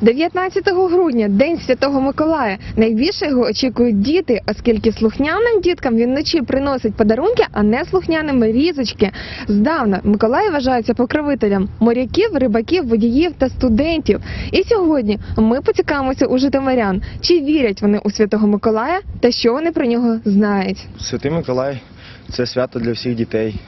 19 грудня, День Святого Миколая. Найбільше його очікують діти, оскільки слухняним діткам він вночі приносить подарунки, а не слухняним різочки. Здавна Миколай вважається покровителем моряків, рибаків, водіїв та студентів. І сьогодні ми поцікавимося у житомирян, чи вірять вони у Святого Миколая та що вони про нього знають. Святий Миколай це свято для всіх дітей.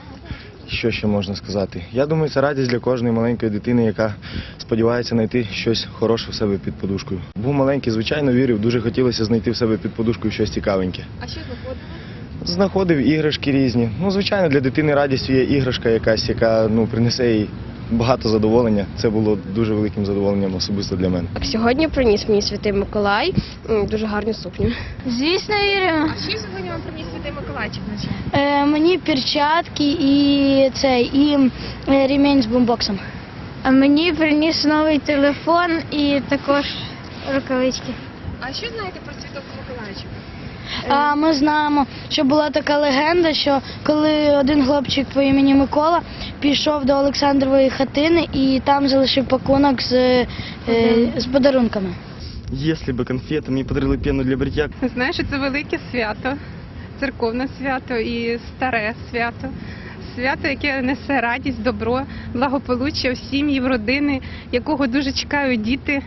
Що ще можна сказати? Я думаю, це радість для кожної маленької дитини, яка сподівається знайти щось хороше в себе під подушкою. Був маленький, звичайно, вірив, дуже хотілося знайти в себе під подушкою щось цікавеньке. А що знаходили? Знаходив іграшки різні. Ну, звичайно, для дитини радістю є іграшка якась, яка ну, принесе їй багато задоволення. Це було дуже великим задоволенням особисто для мене. Так, сьогодні приніс мені святий Миколай дуже гарну сукню. Звісно, віримо. Що сьогодні вам Святий Е, мені перчатки і цей, і е, ремінь з бомбоксом. А мені приніс новий телефон і також рукавички. А що знаєте про Святого Миколайчика? А ми знаємо, що була така легенда, що коли один хлопчик по імені Микола пішов до Олександрової хатини і там залишив пакунок з, е, з подарунками. Если бы конфеты мне подарили пену для бритья, Знаєш, це велике свято, церковне свято і старе свято. Свято, яке несе радість, добро, благополуччя в сім'ї, в родини, якого дуже чекають діти.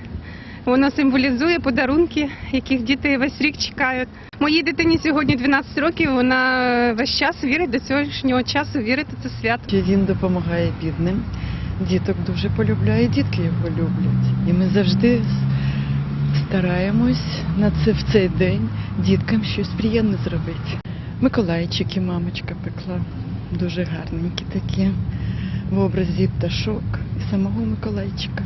Воно символізує подарунки, яких діти весь рік чекають. Моїй дитині сьогодні 12 років. Вона весь час вірить до сьогоднішнього часу, вірить у це свято. він допомагає бідним. Діток дуже полюбляє, дітки його люблять. І ми завжди стараємось на це в цей день діткам щось приємне зробити. Миколайчики мамочка пекла, дуже гарненькі такі, в образі пташок і самого Миколайчика.